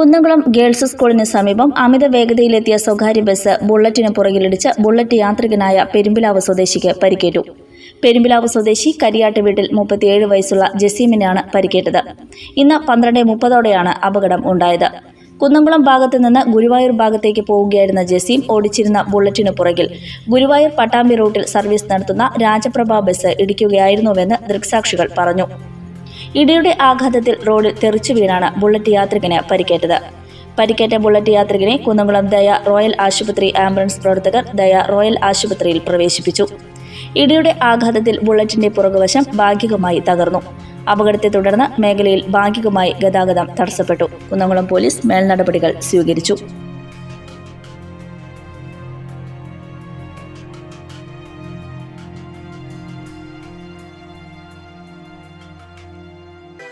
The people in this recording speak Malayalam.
കുന്നംകുളം ഗേൾസ് സ്കൂളിന് സമീപം അമിത വേഗതയിലെത്തിയ സ്വകാര്യ ബസ് ബുള്ളറ്റിന് പുറകിലിടിച്ച് ബുള്ളറ്റ് യാത്രികനായ പെരുമ്പിലാവ് സ്വദേശിക്ക് പരിക്കേറ്റു. പെരുമ്പിലാവ് സ്വദേശി കരിയാട്ട് വീട്ടിൽ മുപ്പത്തിയേഴ് വയസ്സുള്ള ജസീമിനാണ് പരിക്കേറ്റത്. ഇന്ന് പന്ത്രണ്ട് മുപ്പതോടെയാണ് അപകടം ഉണ്ടായത്. കുന്നംകുളം ഭാഗത്തു നിന്ന് ഗുരുവായൂർ ഭാഗത്തേക്ക് പോവുകയായിരുന്ന ജസീം ഓടിച്ചിരുന്ന ബുള്ളറ്റിനു പുറകിൽ ഗുരുവായൂർ പട്ടാമ്പി റൂട്ടിൽ സർവീസ് നടത്തുന്ന രാജപ്രഭ ബസ് ഇടിക്കുകയായിരുന്നുവെന്ന് ദൃക്സാക്ഷികൾ പറഞ്ഞു. ഇടിയുടെ ആഘാതത്തിൽ റോഡിൽ തെറിച്ചു വീണാണ് ബുള്ളറ്റ് യാത്രികന് പരിക്കേറ്റത്. പരിക്കേറ്റ ബുള്ളറ്റ് യാത്രികനെ കുന്നംകുളം ദയ റോയൽ ആശുപത്രി ആംബുലൻസ് പ്രവർത്തകർ ദയ റോയൽ ആശുപത്രിയിൽ പ്രവേശിപ്പിച്ചു. ഇടിയുടെ ആഘാതത്തിൽ ബുള്ളറ്റിന്റെ പുറകുവശം ഭാഗികമായി തകർന്നു. അപകടത്തെ തുടർന്ന് മേഖലയിൽ ഭാഗികമായി ഗതാഗതം തടസ്സപ്പെട്ടു. കുന്നംകുളം പോലീസ് മേൽനടപടികൾ സ്വീകരിച്ചു.